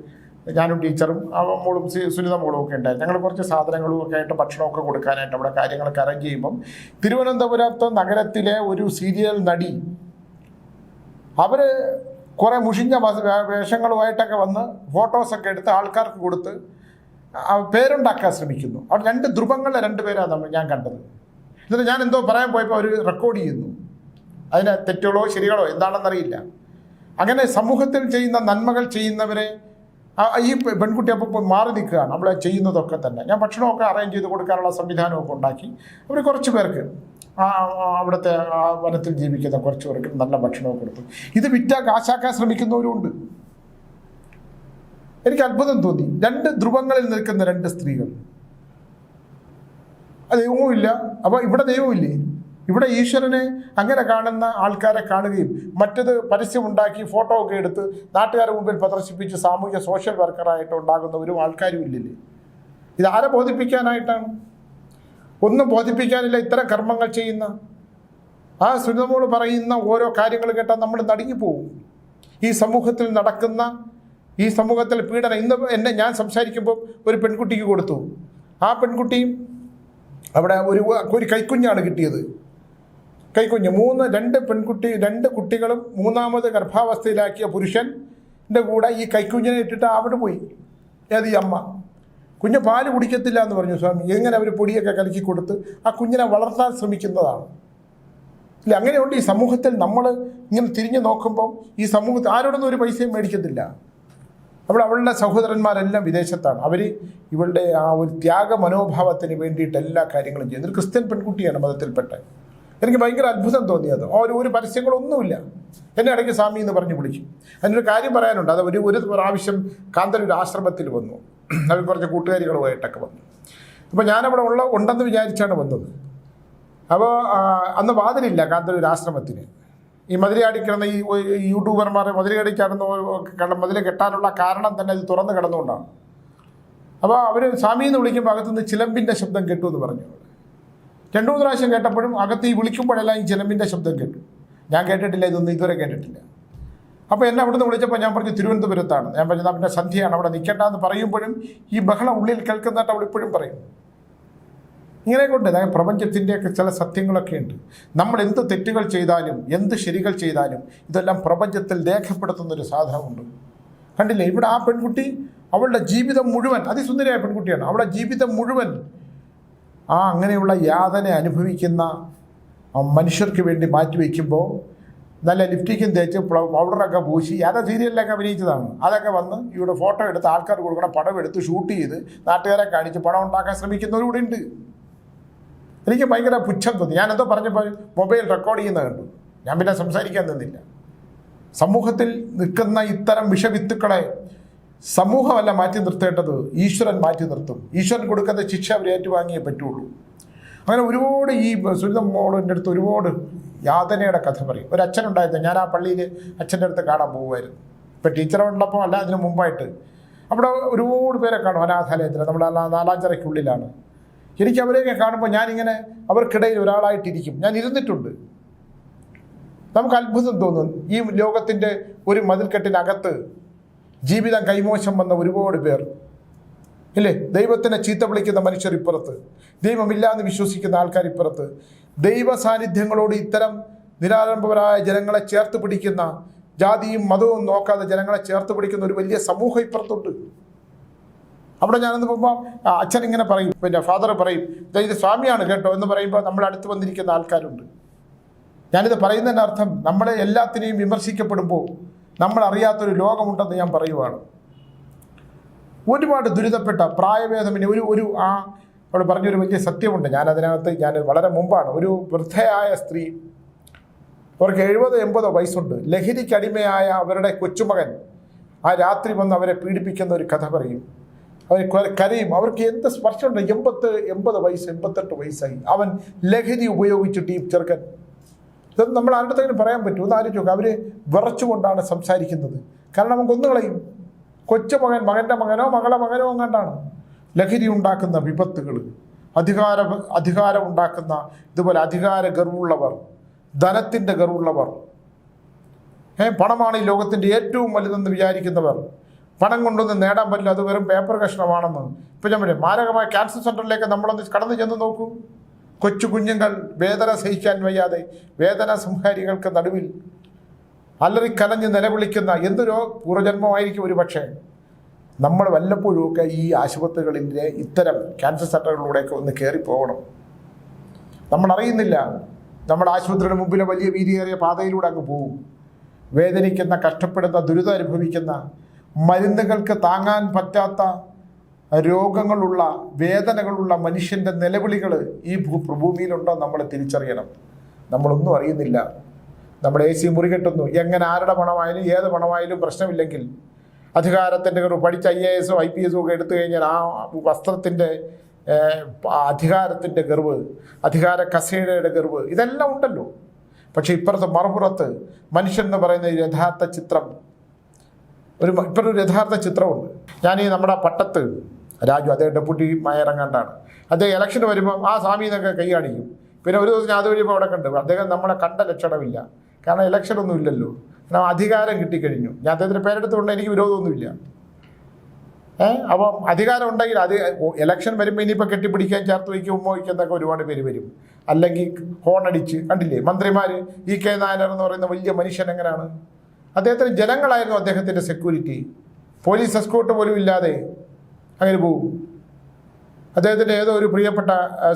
ഞാനും ടീച്ചറും മോളും സുനിത മോളും ഒക്കെ ഉണ്ടായിരുന്നു. ഞങ്ങൾ കുറച്ച് സാധനങ്ങളും ഒക്കെ ആയിട്ട് ഭക്ഷണമൊക്കെ കൊടുക്കാനായിട്ട് അവിടെ കാര്യങ്ങളൊക്കെ അറേഞ്ച് ചെയ്യുമ്പം തിരുവനന്തപുരത്ത് നഗരത്തിലെ ഒരു സീരിയൽ നടി അവർ കുറേ മുഷിഞ്ഞ വേഷങ്ങളുമായിട്ടൊക്കെ വന്ന് ഫോട്ടോസൊക്കെ എടുത്ത് ആൾക്കാർക്ക് കൊടുത്ത് പേരുണ്ടാക്കാൻ ശ്രമിക്കുന്നു. അവിടെ രണ്ട് ധ്രുവങ്ങളെ രണ്ട് പേരാണ് നമ്മൾ ഞാൻ കണ്ടത്. എന്നിട്ട് ഞാൻ എന്തോ പറയാൻ പോയപ്പോൾ അവർ റെക്കോർഡ് ചെയ്യുന്നു. അതിന് തെറ്റുകളോ ശരികളോ എന്താണെന്നറിയില്ല അങ്ങനെ സമൂഹത്തിൽ ചെയ്യുന്ന നന്മകൾ ചെയ്യുന്നവരെ ഈ പെൺകുട്ടി അപ്പോൾ മാറി നിൽക്കുകയാണ്. നമ്മളെ ചെയ്യുന്നതൊക്കെ തന്നെ. ഞാൻ ഭക്ഷണമൊക്കെ അറേഞ്ച് ചെയ്ത് കൊടുക്കാനുള്ള സംവിധാനമൊക്കെ ഉണ്ടാക്കി. അവർ കുറച്ച് പേർക്ക് അവിടുത്തെ വനത്തിൽ ജീവിക്കുന്ന കുറച്ച് പേർക്ക് നല്ല ഭക്ഷണമൊക്കെ കൊടുത്തു. ഇത് വിറ്റാ കാശാക്കാൻ ശ്രമിക്കുന്നവരുമുണ്ട് എനിക്ക് അത്ഭുതം തോന്നി. രണ്ട് ധ്രുവങ്ങളിൽ നിൽക്കുന്ന രണ്ട് സ്ത്രീകൾ. ആ ദൈവവും ഇല്ല അപ്പോൾ ഇവിടെ ദൈവമില്ലേ ഇവിടെ ഈശ്വരനെ അങ്ങനെ കാണുന്ന ആൾക്കാരെ കാണുകയും മറ്റത് പരസ്യമുണ്ടാക്കി ഫോട്ടോ ഒക്കെ എടുത്ത് നാട്ടുകാരുടെ മുമ്പിൽ പ്രദർശിപ്പിച്ച് സാമൂഹ്യ സോഷ്യൽ വർക്കറായിട്ട് ഉണ്ടാകുന്നവരും ആൾക്കാരും ഇല്ലല്ലേ? ഇതാരെ ബോധിപ്പിക്കാനായിട്ടാണ്? ഒന്നും ബോധിപ്പിക്കാനില്ല. ഇത്തരം കർമ്മങ്ങൾ ചെയ്യുന്ന. ആ സുനിതമോട് പറയുന്ന ഓരോ കാര്യങ്ങൾ കേട്ടാൽ നമ്മൾ നടുങ്ങിപ്പോവും. ഈ സമൂഹത്തിൽ നടക്കുന്ന ഈ സമൂഹത്തിൽ പീഡനം ഇന്ന് എന്നെ ഞാൻ സംസാരിക്കുമ്പോൾ ഒരു പെൺകുട്ടിക്ക് കൊടുത്തു. ആ പെൺകുട്ടിയും അവിടെ ഒരു ഒരു കൈക്കുഞ്ഞാണ് കിട്ടിയത്. കൈക്കുഞ്ഞ് മൂന്ന് രണ്ട് പെൺകുട്ടി രണ്ട് കുട്ടികളും മൂന്നാമത് ഗർഭാവസ്ഥയിലാക്കിയ പുരുഷന്റെ കൂടെ ഈ കൈക്കുഞ്ഞിനെ ഇട്ടിട്ട് അവിടെ പോയി. ഏത് ഈ അമ്മ? കുഞ്ഞ് പാൽ കുടിക്കത്തില്ല എന്ന് പറഞ്ഞു സ്വാമി. എങ്ങനെ അവർ പൊടിയൊക്കെ കലക്കി കൊടുത്ത് ആ കുഞ്ഞിനെ വളർത്താൻ ശ്രമിക്കുന്നതാണ്. ഇല്ല അങ്ങനെയുണ്ട് ഈ സമൂഹത്തിൽ നമ്മൾ ഇങ്ങനെ തിരിഞ്ഞു നോക്കുമ്പം ഈ സമൂഹത്തിൽ ആരോടൊന്നും ഒരു പൈസയും മേടിക്കത്തില്ല. അവിടെ അവളുടെ സഹോദരന്മാരെല്ലാം വിദേശത്താണ്. അവർ ഇവളുടെ ആ ഒരു ത്യാഗ മനോഭാവത്തിന് വേണ്ടിയിട്ട് എല്ലാ കാര്യങ്ങളും ചെയ്യുന്നത് ഒരു ക്രിസ്ത്യൻ പെൺകുട്ടിയാണ് മതത്തിൽപ്പെട്ട. എനിക്ക് ഭയങ്കര അത്ഭുതം തോന്നിയത്. ഒരു ഒരു പരസ്യങ്ങളൊന്നുമില്ല. എന്നെ ഇടയ്ക്ക് സ്വാമി എന്ന് പറഞ്ഞ് വിളിച്ചു. അതിനൊരു കാര്യം പറയാനുണ്ട്. അത് ഒരു ഒരു പ്രാവശ്യം കാന്തലൂർ ആശ്രമത്തിൽ വന്നു. അവർ കുറച്ച് കൂട്ടുകാരികളുമായിട്ടൊക്കെ വന്നു. അപ്പോൾ ഞാനവിടെ ഉള്ള ഉണ്ടെന്ന് വിചാരിച്ചാണ് വന്നത്. അപ്പോൾ അന്ന് വാതിലില്ല കാന്തലൂർ ആശ്രമത്തിന്. ഈ മതിലയാടി കിടന്ന ഈ യൂട്യൂബർമാർ മതിലയാടി കിടന്ന കിട- മതിൽ കെട്ടാനുള്ള കാരണം തന്നെ ഇത് തുറന്ന് കിടന്നുകൊണ്ടാണ്. അപ്പോൾ അവർ സ്വാമി എന്ന് വിളിക്കുമ്പോൾ അകത്തുനിന്ന് ചിലമ്പിന്റെ ശബ്ദം കേട്ടു എന്ന് പറഞ്ഞു. രണ്ടു മൂന്ന് പ്രാവശ്യം കേട്ടപ്പോഴും അകത്ത് ഈ വിളിക്കുമ്പോഴെല്ലാം ഈ ചിലമ്പിന്റെ ശബ്ദം കേട്ടു. ഞാൻ കേട്ടിട്ടില്ല ഇതൊന്നും ഇതുവരെ കേട്ടിട്ടില്ല. അപ്പോൾ എന്നെ അവിടുന്ന് വിളിച്ചപ്പോൾ ഞാൻ പറഞ്ഞു തിരുവനന്തപുരത്താണ്. ഞാൻ പറഞ്ഞു പിന്നെ സന്ധ്യയാണ് അവിടെ നിൽക്കേണ്ട എന്ന് പറയുമ്പോഴും ഈ ബഹളം ഉള്ളിൽ കേൾക്കുന്നതായിട്ട് അവൾ ഇപ്പോഴും പറയും. ഇങ്ങനെ കൊണ്ട് അതായത് പ്രപഞ്ചത്തിന്റെയൊക്കെ ചില സത്യങ്ങളൊക്കെ ഉണ്ട്. നമ്മൾ എന്ത് തെറ്റുകൾ ചെയ്താലും എന്ത് ശരികൾ ചെയ്താലും ഇതെല്ലാം പ്രപഞ്ചത്തിൽ രേഖപ്പെടുത്തുന്നൊരു സാധനമുണ്ട്. കണ്ടില്ലേ? ഇവിടെ ആ പെൺകുട്ടി അവളുടെ ജീവിതം മുഴുവൻ അതിസുന്ദരിയായ പെൺകുട്ടിയാണ്. അവളുടെ ജീവിതം മുഴുവൻ ആ അങ്ങനെയുള്ള യാതന അനുഭവിക്കുന്ന മനുഷ്യർക്ക് വേണ്ടി മാറ്റിവെക്കുമ്പോൾ നല്ല ലിപ്റ്റിക്കും തേച്ച് പൗഡറൊക്കെ പൂശി. അതാ സീരിയലിലൊക്കെ അഭിനയിച്ചതാണ്. അതൊക്കെ വന്ന് ഇവിടെ ഫോട്ടോ എടുത്ത് ആൾക്കാർ കൊടുക്കണം പടം എടുത്ത് ഷൂട്ട് ചെയ്ത് നാട്ടുകാരെ കാണിച്ച് പടം ഉണ്ടാക്കാൻ ശ്രമിക്കുന്നവരും ഉണ്ട്. എനിക്ക് ഭയങ്കര പുച്ഛം തോന്നി. ഞാൻ എന്തോ പറഞ്ഞപ്പോൾ മൊബൈൽ റെക്കോർഡ് ചെയ്യുന്ന കണ്ടു. ഞാൻ പിന്നെ സംസാരിക്കാൻ നിന്നില്ല. സമൂഹത്തിൽ നിൽക്കുന്ന ഇത്തരം വിഷവിത്തുക്കളെ സമൂഹമല്ല മാറ്റി നിർത്തേണ്ടത്. ഈശ്വരൻ മാറ്റി നിർത്തും. ഈശ്വരൻ കൊടുക്കുന്ന ശിക്ഷ അവർ ഏറ്റുവാങ്ങിയേ പറ്റുള്ളൂ. അങ്ങനെ ഒരുപാട് ഈ സുരിത മോളിന്റെ അടുത്ത് ഒരുപാട് യാതനയുടെ കഥ പറയും. ഒരു അച്ഛനുണ്ടായിരുന്നു. ഞാൻ ആ പള്ളിയിൽ അച്ഛന്റെ അടുത്ത് കാണാൻ പോകുമായിരുന്നു ഇപ്പം ടീച്ചറുള്ളപ്പോൾ അല്ല അതിന് മുമ്പായിട്ട്. അവിടെ ഒരുപാട് പേരെ കാണും അനാഥാലയത്തിൽ. നമ്മുടെ നാലാഞ്ചിറയ്ക്കുള്ളിലാണ് എനിക്ക് അവരെയൊക്കെ കാണുമ്പോൾ ഞാനിങ്ങനെ അവർക്കിടയിൽ ഒരാളായിട്ടിരിക്കും. ഞാൻ ഇരുന്നിട്ടുണ്ട്. നമുക്ക് അത്ഭുതം തോന്നും. ഈ ലോകത്തിന്റെ ഒരു മതിൽക്കെട്ടിനകത്ത് ജീവിതം കൈമോശം വന്ന ഒരുപാട് പേർ. ഇല്ലേ? ദൈവത്തിനെ ചീത്ത വിളിക്കുന്ന മനുഷ്യർ ഇപ്പുറത്ത്. ദൈവമില്ല എന്ന് വിശ്വസിക്കുന്ന ആൾക്കാർ ഇപ്പുറത്ത്. ദൈവ സാന്നിധ്യങ്ങളോട് ഇത്തരം നിരാരംഭരായ ജനങ്ങളെ ചേർത്ത് പിടിക്കുന്ന ജാതിയും മതവും നോക്കാതെ ജനങ്ങളെ ചേർത്ത് പിടിക്കുന്ന ഒരു വലിയ സമൂഹം ഇപ്പുറത്തുണ്ട്. അവിടെ ഞാനെന്ന് പോകുമ്പോൾ അച്ഛൻ ഇങ്ങനെ പറയും പിന്നെ ഫാദർ പറയും "ദേ ഇത് സ്വാമിയാണ് കേട്ടോ എന്ന് പറയുമ്പോൾ നമ്മൾ അടുത്ത് വന്നിരിക്കുന്ന ആൾക്കാരുണ്ട്. ഞാനിത് പറയുന്നതിന്റെ അർത്ഥം നമ്മളെ എല്ലാത്തിനെയും വിമർശിക്കപ്പെടുമ്പോൾ നമ്മൾ അറിയാത്തൊരു ലോകമുണ്ടെന്ന് ഞാൻ പറയുവാണ്. ഒരുപാട് ദുരിതപ്പെട്ട പ്രായഭേദമിന് ഒരു ഒരു ആ അവിടെ പറഞ്ഞൊരു വലിയ സത്യമുണ്ട്. ഞാൻ അതിനകത്ത് ഞാൻ വളരെ മുമ്പാണ്. ഒരു വൃദ്ധയായ സ്ത്രീ അവർക്ക് എഴുപത് എൺപതോ വയസ്സുണ്ട്. ലഹരിക്കടിമയായ അവരുടെ കൊച്ചുമകൻ ആ രാത്രി വന്ന് അവരെ പീഡിപ്പിക്കുന്ന ഒരു കഥ പറയും. അവർ കൊ- കരയും. അവർക്ക് എന്ത് സ്പർശമുണ്ട്? എൺപത്ത് എൺപത് വയസ്സ് എൺപത്തെട്ട് വയസ്സായി. അവൻ ലഹരി ഉപയോഗിച്ചിട്ട് ഈ ചെറുക്കൻ. ഇത് നമ്മൾ ആരുടെ തന്നെ പറയാൻ പറ്റും ഒന്ന് ആലോചിച്ച് അവർ വിറച്ചുകൊണ്ടാണ് സംസാരിക്കുന്നത്. കാരണം നമുക്ക് ഒന്ന് കളയും. കൊച്ചുമകൻ മകന്റെ മകനോ മകളെ മകനോ അങ്ങാണ്ടാണ് ലഹരി ഉണ്ടാക്കുന്ന വിപത്തുകൾ അധികാര അധികാരം ഉണ്ടാക്കുന്ന ഇതുപോലെ അധികാര ഗർവുള്ളവർ ധനത്തിന്റെ ഗർവുള്ളവർ. പണമാണ് ഈ ലോകത്തിന്റെ ഏറ്റവും വലുതെന്ന് വിചാരിക്കുന്നവർ. പണം കൊണ്ടൊന്നും നേടാൻ പറ്റില്ല. അത് വെറും പേപ്പർ കഷ്ണമാണെന്ന്. ഇപ്പം ഞാൻ മാരകമായ ക്യാൻസർ സെന്ററിലേക്ക് നമ്മളൊന്ന് കടന്നു ചെന്ന് നോക്കൂ. കൊച്ചു കുഞ്ഞുങ്ങൾ വേദന സഹിക്കാൻ വയ്യാതെ വേദന സംഹാരികൾക്ക് നടുവിൽ അലറിക്കലഞ്ഞ് നിലവിളിക്കുന്ന എന്തൊരോ പൂർവജന്മമായിരിക്കും ഒരു പക്ഷേ. നമ്മൾ വല്ലപ്പോഴുമൊക്കെ ഈ ആശുപത്രികളിലെ ഇത്തരം ക്യാൻസർ സെന്ററുകളിലൂടെയൊക്കെ ഒന്ന് കയറിപ്പോകണം നമ്മൾ അറിയുന്നില്ല നമ്മുടെ ആശുപത്രിയുടെ മുമ്പിലെ വലിയ വീതിയേറിയ പാതയിലൂടെ അങ്ങ് പോകും വേദനിക്കുന്ന കഷ്ടപ്പെടുന്ന ദുരിതം അനുഭവിക്കുന്ന മരുന്നുകൾക്ക് താങ്ങാൻ പറ്റാത്ത രോഗങ്ങളുള്ള വേദനകളുള്ള മനുഷ്യന്റെ നിലവിളികൾ ഈ ഭൂപ്രഭൂമിയിലുണ്ടോ ഭൂമിയിലുണ്ടോ നമ്മൾ തിരിച്ചറിയണം. നമ്മളൊന്നും അറിയുന്നില്ല. നമ്മുടെ എ സി മുറി കെട്ടുന്നു എങ്ങനെ ആരുടെ പണമായാലും ഏത് പണമായാലും പ്രശ്നമില്ലെങ്കിൽ അധികാരത്തിന്റെ ഒരു പഠിച്ച ഐ എ എസോ ഐ പി എസോ ഒക്കെ എടുത്തു കഴിഞ്ഞാൽ ആ വസ്ത്രത്തിന്റെ അധികാരത്തിന്റെ ഗർവ് അധികാര കസേരയുടെ ഗർവ് ഇതെല്ലാം ഉണ്ടല്ലോ. പക്ഷേ ഇപ്പുറത്ത് മറുപുറത്ത് മനുഷ്യൻ എന്ന് പറയുന്ന യഥാർത്ഥ ചിത്രം ഒരു ഇപ്പം ഒരു യഥാർത്ഥ ചിത്രമുണ്ട്. ഞാൻ ഈ നമ്മുടെ പട്ടത്ത് രാജു അദ്ദേഹം ഡെപ്യൂട്ടി മേയറങ്ങാണ്ടാണ് അദ്ദേഹം ഇലക്ഷന് വരുമ്പോൾ ആ സ്വാമി എന്നൊക്കെ കൈ കാണിക്കും പിന്നെ ഒരു ദിവസം ഞാൻ അത് കഴിയുമ്പോൾ അവിടെ കണ്ടു അദ്ദേഹം നമ്മളെ കണ്ട ലക്ഷണമില്ല. കാരണം ഇലക്ഷൻ ഒന്നും ഇല്ലല്ലോ. കാരണം അധികാരം കിട്ടിക്കഴിഞ്ഞു. ഞാൻ അദ്ദേഹത്തിന്റെ പേരെടുത്തുകൊണ്ട് എനിക്ക് വിരോധമൊന്നുമില്ല. ഏഹ് അപ്പം അധികാരം ഉണ്ടെങ്കിൽ അത് ഇലക്ഷൻ വരുമ്പോൾ ഇനിയിപ്പോൾ കെട്ടിപ്പിടിക്കാൻ ചേർത്ത് വയ്ക്കും ഉമ്മ വയ്ക്കുന്നൊക്കെ ഒരുപാട് പേര് വരും. അല്ലെങ്കിൽ ഹോണടിച്ച് കണ്ടില്ലേ? മന്ത്രിമാർ ഇ കെ നായർ എന്ന് പറയുന്ന വലിയ മനുഷ്യൻ എങ്ങനെയാണ് അദ്ദേഹത്തിന് ജനങ്ങളായിരുന്നു അദ്ദേഹത്തിന്റെ സെക്യൂരിറ്റി പോലീസ് എസ്കോട്ട് പോലും ഇല്ലാതെ അങ്ങനെ പോകും. അദ്ദേഹത്തിന്റെ ഏതോ ഒരു പ്രിയപ്പെട്ട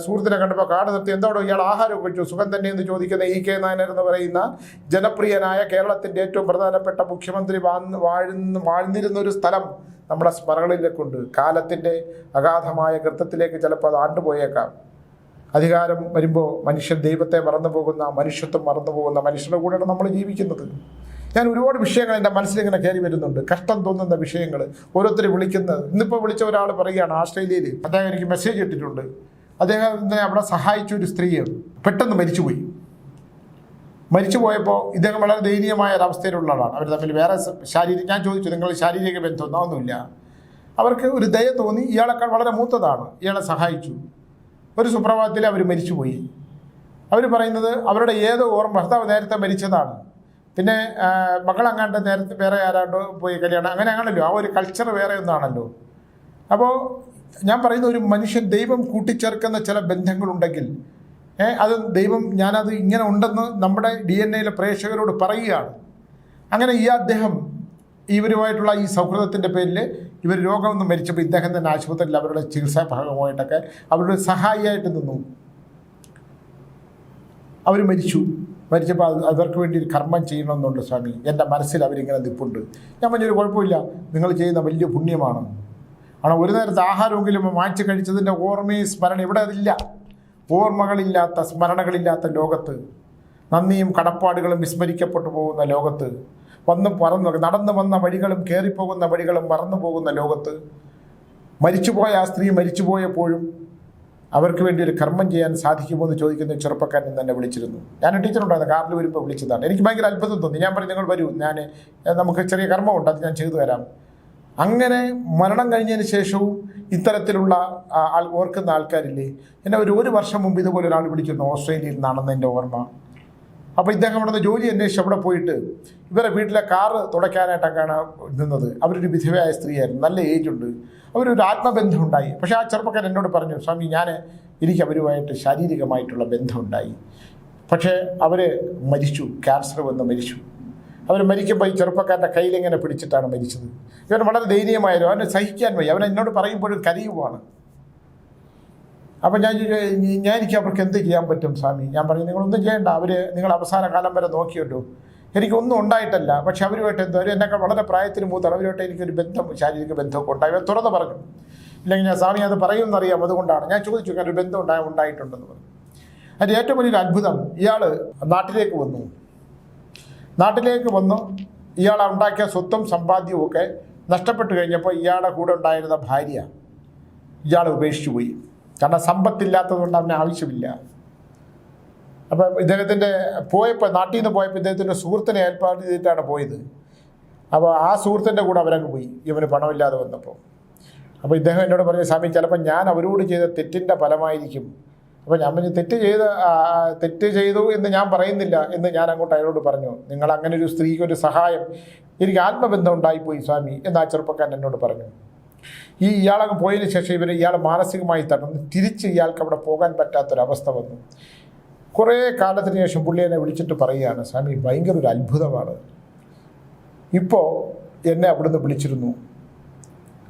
സുഹൃത്തിനെ കണ്ടപ്പോൾ കാട് നിർത്തി എന്തോടോ ഇയാൾ ആഹാരം കഴിച്ചു സുഖം തന്നെ എന്ന് ചോദിക്കുന്ന ഇ കെ നായനർ എന്ന് പറയുന്ന ജനപ്രിയനായ കേരളത്തിന്റെ ഏറ്റവും പ്രധാനപ്പെട്ട മുഖ്യമന്ത്രി വാഴ്ന്ന് വാഴുന്ന വാഴ്ന്നിരുന്ന ഒരു സ്ഥലം നമ്മുടെ സ്മരണകളിലേക്കുണ്ട്. കാലത്തിന്റെ അഗാധമായ കൃത്യത്തിലേക്ക് ചിലപ്പോൾ അത് ആണ്ടുപോയേക്കാം. അധികാരം വരുമ്പോൾ മനുഷ്യൻ ദൈവത്തെ മറന്നു പോകുന്ന മനുഷ്യത്വം മറന്നു പോകുന്ന മനുഷ്യരുടെ കൂടെയാണ് നമ്മൾ ജീവിക്കുന്നത്. ഞാൻ ഒരുപാട് വിഷയങ്ങൾ എന്റെ മനസ്സിലിങ്ങനെ കയറി വരുന്നുണ്ട്. കഷ്ടം തോന്നുന്ന വിഷയങ്ങൾ. ഓരോരുത്തർ വിളിക്കുന്നത് ഇന്നിപ്പോൾ വിളിച്ച ഒരാൾ പറയുകയാണ് ആസ്ട്രേലിയയിൽ. അദ്ദേഹം എനിക്ക് മെസ്സേജ് ഇട്ടിട്ടുണ്ട്. അദ്ദേഹത്തിനെ അവിടെ സഹായിച്ച ഒരു സ്ത്രീ പെട്ടെന്ന് മരിച്ചുപോയി. മരിച്ചു പോയപ്പോൾ ഇദ്ദേഹം വളരെ ദയനീയമായ ഒരവസ്ഥയിലുള്ള ആളാണ്. അവർ തമ്മിൽ വേറെ ശാരീരിക ഞാൻ ചോദിച്ചു നിങ്ങൾ ശാരീരിക ബന്ധം ഒന്നുമില്ല അവർക്ക് ഒരു ദയ തോന്നി. ഇയാളെക്കാൾ വളരെ മൂത്തതാണ്. ഇയാളെ സഹായിച്ചു. ഒരു സുപ്രഭാതത്തിൽ അവർ മരിച്ചുപോയി. അവർ പറയുന്നത് അവരുടെ ഏതോ ഓർമ്മ ഭർത്താവ് നേരത്തെ മരിച്ചതാണ്. പിന്നെ മകളങ്ങാണ്ട് നേരത്തെ വേറെ ആരാണ്ടോ പോയി കല്യാണം. അങ്ങനെ ആണല്ലോ ആ ഒരു കൾച്ചർ വേറെ ഒന്നാണല്ലോ. അപ്പോൾ ഞാൻ പറയുന്ന ഒരു മനുഷ്യൻ ദൈവം കൂട്ടിച്ചേർക്കുന്ന ചില ബന്ധങ്ങളുണ്ടെങ്കിൽ അത് ദൈവം ഞാനത് ഇങ്ങനെ ഉണ്ടെന്ന് നമ്മുടെ ഡി എൻ എയിലെ പ്രേക്ഷകരോട് പറയുകയാണ്. അങ്ങനെ ഈ അദ്ദേഹം ഇവരുമായിട്ടുള്ള ഈ സൗഹൃദത്തിന്റെ പേരിൽ ഇവർ രോഗമൊന്നും മരിച്ചപ്പോൾ ഇദ്ദേഹം തന്നെ ആശുപത്രിയിൽ അവരുടെ ചികിത്സാ ഭാഗമായിട്ടൊക്കെ അവരുടെ സഹായിയായിട്ട് നിന്നു. അവർ മരിച്ചു. മരിച്ചപ്പോൾ അവർക്ക് വേണ്ടി കർമ്മം ചെയ്യണമെന്നുണ്ട് സ്വാമി. എന്റെ മനസ്സിൽ അവരിങ്ങനെ നിപ്പുണ്ട് ഞാൻ പറഞ്ഞൊരു കുഴപ്പമില്ല. നിങ്ങൾ ചെയ്യുന്ന വലിയ പുണ്യമാണ്. ആണ് ഒരു നേരത്തെ ആഹാരമെങ്കിലും മാറ്റി കഴിച്ചതിന്റെ ഓർമ്മയും സ്മരണ ഇവിടെ അതില്ല. ഓർമ്മകളില്ലാത്ത സ്മരണകളില്ലാത്ത ലോകത്ത് നന്ദിയും കടപ്പാടുകളും വിസ്മരിക്കപ്പെട്ടു പോകുന്ന ലോകത്ത് വന്ന് പറന്ന് നടന്നു വന്ന വഴികളും കയറിപ്പോകുന്ന വഴികളും മറന്നു പോകുന്ന ലോകത്ത് മരിച്ചുപോയ ആ സ്ത്രീ മരിച്ചുപോയപ്പോഴും അവർക്ക് വേണ്ടി ഒരു കർമ്മം ചെയ്യാൻ സാധിക്കുമോ എന്ന് ചോദിക്കുന്ന ചെറുപ്പക്കാരൻ തന്നെ വിളിച്ചിരുന്നു. ഞാൻ ടീച്ചറുണ്ടായിരുന്നു കാറിൽ വരുമ്പോൾ വിളിച്ചതാണ്. എനിക്ക് ഭയങ്കര അത്ഭുതം തോന്നി. ഞാൻ പറഞ്ഞു നിങ്ങൾ വരൂ. ഞാൻ നമുക്ക് ചെറിയ കർമ്മമുണ്ട് അത് ഞാൻ ചെയ്തു തരാം. അങ്ങനെ മരണം കഴിഞ്ഞതിന് ശേഷവും ഇത്തരത്തിലുള്ള ആൾ ഓർക്കുന്ന ആൾക്കാരില്ലേ? എന്നെ ഒരു ഒരു വർഷം മുമ്പ് ഇതുപോലെ ഒരാൾ വിളിക്കുന്നു ഓസ്ട്രേലിയയിൽ നിന്നാണെന്ന് എന്റെ ഓർമ്മ. അപ്പോൾ ഇദ്ദേഹം അവിടെ നിന്ന് ജോലി അന്വേഷിച്ച് അവിടെ പോയിട്ട് ഇവരെ വീട്ടിലെ കാറ് തുടയ്ക്കാനായിട്ടൊക്കെയാണ് നിന്നത്. അവരൊരു വിധവയായ സ്ത്രീയായിരുന്നു. നല്ല ഏജ് ഉണ്ട്. അവരൊരു ആത്മബന്ധം ഉണ്ടായി. പക്ഷേ ആ ചെറുപ്പക്കാരൻ എന്നോട് പറഞ്ഞു സ്വാമി ഞാൻ എനിക്ക് അവരുമായിട്ട് ശാരീരികമായിട്ടുള്ള ബന്ധമുണ്ടായി പക്ഷേ അവർ മരിച്ചു. ക്യാൻസർ വന്ന് മരിച്ചു. അവർ മരിക്കുമ്പോൾ ഈ ചെറുപ്പക്കാരന്റെ കയ്യിലിങ്ങനെ പിടിച്ചിട്ടാണ് മരിച്ചത്? ഇവൻ വളരെ ദയനീയമായിരുന്നു. അവനെ സഹിക്കാൻ വയ്യ. അവൻ എന്നോട് പറയുമ്പോഴും കരയുവാണ്. അപ്പം ഞാൻ ഞാൻ എനിക്ക് അവർക്ക് എന്ത് ചെയ്യാൻ പറ്റും സ്വാമി? ഞാൻ പറഞ്ഞു നിങ്ങളൊന്നും ചെയ്യണ്ട അവർ നിങ്ങൾ അവസാന കാലം വരെ നോക്കിയിട്ടു. എനിക്കൊന്നും ഉണ്ടായിട്ടല്ല പക്ഷെ അവരുമായിട്ട് എന്തോ അവർ എന്നെക്കാൾ വളരെ പ്രായത്തിന് മൂത്താണ് അവരുമായിട്ട് എനിക്കൊരു ബന്ധം ശാരീരിക ബന്ധമൊക്കെ ഉണ്ടായി അവർ തുറന്ന് പറഞ്ഞു. ഇല്ലെങ്കിൽ ഞാൻ സ്വാമി അത് പറയുമെന്നറിയാം അതുകൊണ്ടാണ്. ഞാൻ ചോദിച്ചു ഒരു ബന്ധം ഉണ്ടായ ഉണ്ടായിട്ടുണ്ടെന്ന് പറഞ്ഞു. അതിന്റെ ഏറ്റവും വലിയൊരു അത്ഭുതം ഇയാൾ നാട്ടിലേക്ക് വന്നു. നാട്ടിലേക്ക് വന്നു ഇയാൾ ഉണ്ടാക്കിയ സ്വത്തും സമ്പാദ്യവും ഒക്കെ നഷ്ടപ്പെട്ടു കഴിഞ്ഞപ്പോൾ ഇയാളുടെ കൂടെ ഉണ്ടായിരുന്ന ഭാര്യ ഇയാൾ ഉപേക്ഷിച്ചു പോയി. കാരണം സമ്പത്തില്ലാത്തതുകൊണ്ട് അവന് ആവശ്യമില്ല. അപ്പം ഇദ്ദേഹത്തിന്റെ പോയപ്പോൾ നാട്ടിൽ നിന്ന് പോയപ്പോൾ ഇദ്ദേഹത്തിന്റെ സുഹൃത്തിനെ ഏർപ്പാട് ചെയ്തിട്ടാണ് പോയത്. അപ്പോൾ ആ സുഹൃത്തിന്റെ കൂടെ അവരങ്ങ് പോയി ഇവന് പണമില്ലാതെ വന്നപ്പോൾ അപ്പോൾ ഇദ്ദേഹം എന്നോട് പറഞ്ഞു സ്വാമി ചിലപ്പോൾ ഞാൻ അവരോട് ചെയ്ത തെറ്റിന്റെ ഫലമായിരിക്കും. അപ്പോൾ ഞാൻ പറഞ്ഞു തെറ്റ് ചെയ്ത് തെറ്റ് ചെയ്തു എന്ന് ഞാൻ പറയുന്നില്ല എന്ന് ഞാൻ അങ്ങോട്ട് അയാളോട് പറഞ്ഞു. നിങ്ങൾ അങ്ങനെ ഒരു സ്ത്രീക്ക് ഒരു സഹായം എനിക്ക് ആത്മബന്ധം ഉണ്ടായിപ്പോയി സ്വാമി എന്ന് ആ ചെറുപ്പക്കാരൻ എന്നോട് പറഞ്ഞു. ഈ ഇയാളങ്ങ് പോയതിന് ശേഷം ഇവർ ഇയാൾ മാനസികമായി തടഞ്ഞു തിരിച്ച് ഇയാൾക്ക് അവിടെ പോകാൻ പറ്റാത്തൊരവസ്ഥ വന്നു. കുറേ കാലത്തിന് ശേഷം പുള്ളി എന്നെ വിളിച്ചിട്ട് പറയുകയാണ് സ്വാമി ഭയങ്കര ഒരു അത്ഭുതമാണ്. ഇപ്പോൾ എന്നെ അവിടുന്ന് വിളിച്ചിരുന്നു.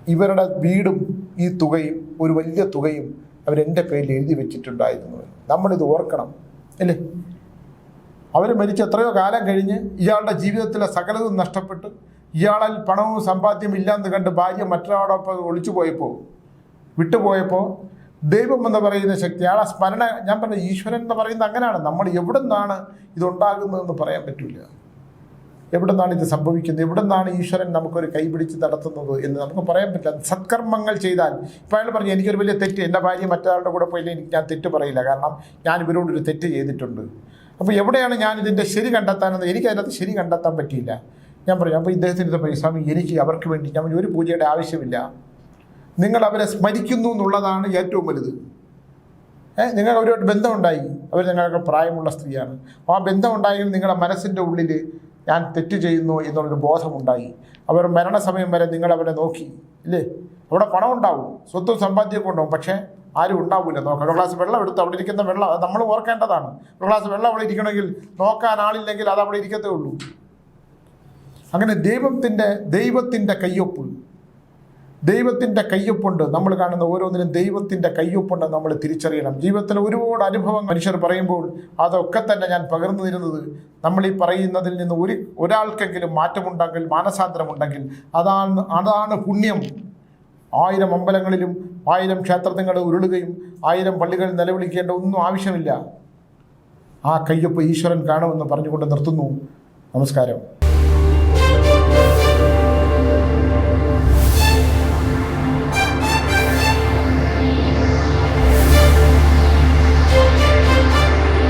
ഇവരുടെ വീടും ഈ തുകയും ഒരു വലിയ തുകയും അവരെന്റെ പേരിൽ എഴുതി വെച്ചിട്ടുണ്ടായിരുന്നു. നമ്മളിത് ഓർക്കണം അല്ലേ? അവർ മരിച്ച് എത്രയോ കാലം കഴിഞ്ഞ് ഇയാളുടെ ജീവിതത്തിലെ സകലതും നഷ്ടപ്പെട്ട് ഇയാളിൽ പണവും സമ്പാദ്യം ഇല്ലാന്ന് കണ്ട് ഭാര്യ മറ്റൊരാളോടൊപ്പം ഒളിച്ചു പോയപ്പോൾ വിട്ടുപോയപ്പോൾ ദൈവം എന്ന് പറയുന്ന ശക്തി ആ സ്മരണ. ഞാൻ പറഞ്ഞ ഈശ്വരൻ എന്ന് പറയുന്നത് അങ്ങനെയാണ്. നമ്മൾ എവിടെ നിന്നാണ് ഇതുണ്ടാകുന്നതെന്ന് പറയാൻ പറ്റില്ല എവിടെ നിന്നാണ് ഇത് സംഭവിക്കുന്നത്? എവിടെ നിന്നാണ് ഈശ്വരൻ നമുക്കൊരു കൈപിടിച്ച് നടത്തുന്നത് എന്ന് നമുക്ക് പറയാൻ പറ്റില്ല. സത്കർമ്മങ്ങൾ ചെയ്താൽ ഇപ്പം അയാൾ പറഞ്ഞു എനിക്കൊരു വലിയ തെറ്റ്. എന്റെ ഭാര്യ മറ്റൊരാളുടെ കൂടെ പോയില്ല? എനിക്ക് ഞാൻ തെറ്റ് പറയില്ല. കാരണം ഞാൻ ഇവരോടൊരു തെറ്റ് ചെയ്തിട്ടുണ്ട്. അപ്പോൾ എവിടെയാണ് ഞാൻ ഇതിന്റെ ശരി കണ്ടെത്താനെന്ന്? എനിക്ക് അതിനകത്ത് ശരി കണ്ടെത്താൻ പറ്റിയില്ല. ഞാൻ പറയും അപ്പോൾ ഇദ്ദേഹത്തിന്റെ പറയും സ്വാമി എനിക്ക് അവർക്ക് വേണ്ടി ഞാൻ ഒരു പൂജയുടെ ആവശ്യമില്ല. നിങ്ങൾ അവരെ സ്മരിക്കുന്നു എന്നുള്ളതാണ് ഏറ്റവും വലുത്. നിങ്ങൾ അവരുമായിട്ട് ബന്ധമുണ്ടായി. അവർ നിങ്ങളുടെ പ്രായമുള്ള സ്ത്രീയാണ്. ആ ബന്ധമുണ്ടായെങ്കിൽ നിങ്ങളുടെ മനസ്സിന്റെ ഉള്ളിൽ ഞാൻ തെറ്റ് ചെയ്യുന്നു എന്നുള്ളൊരു ബോധമുണ്ടായി. അവർ മരണസമയം വരെ നിങ്ങൾ അവരെ നോക്കി ഇല്ലേ? അവിടെ പണം ഉണ്ടാവും സ്വത്തും സമ്പാദ്യമൊക്കെ ഉണ്ടാവും പക്ഷേ ആരും ഉണ്ടാവില്ല നോക്കാം ഒരു ഗ്ലാസ് വെള്ളം എടുത്ത് അവിടെ ഇരിക്കുന്ന വെള്ളം നമ്മൾ ഓർക്കേണ്ടതാണ്. ഒരു ഗ്ലാസ് വെള്ളം അവിടെ ഇരിക്കണമെങ്കിൽ നോക്കാൻ ആളില്ലെങ്കിൽ അത് അവിടെ ഇരിക്കത്തേ ഉള്ളൂ. അങ്ങനെ ദൈവത്തിന്റെ ദൈവത്തിന്റെ കയ്യൊപ്പ് ദൈവത്തിന്റെ കയ്യൊപ്പുണ്ട് നമ്മൾ കാണുന്ന ഓരോന്നിനും ദൈവത്തിന്റെ കയ്യൊപ്പുണ്ട് നമ്മൾ തിരിച്ചറിയണം. ജീവിതത്തിൽ ഒരുപാട് അനുഭവം മനുഷ്യർ പറയുമ്പോൾ അതൊക്കെ തന്നെ ഞാൻ പകർന്നു തരുന്നത് നമ്മൾ ഈ പറയുന്നതിൽ നിന്ന് ഒരു ഒരാൾക്കെങ്കിലും മാറ്റമുണ്ടെങ്കിൽ മാനസാന്തരമുണ്ടെങ്കിൽ അതാണ് അതാണ് പുണ്യം. ആയിരം അമ്പലങ്ങളിലും ആയിരം ക്ഷേത്രങ്ങൾ ഉരുളുകയും ആയിരം പള്ളികൾ നിലവിളിക്കേണ്ട ഒന്നും ആവശ്യമില്ല. ആ കയ്യൊപ്പ് ഈശ്വരൻ കാണുമെന്ന് പറഞ്ഞുകൊണ്ട് നിർത്തുന്നു. നമസ്കാരം.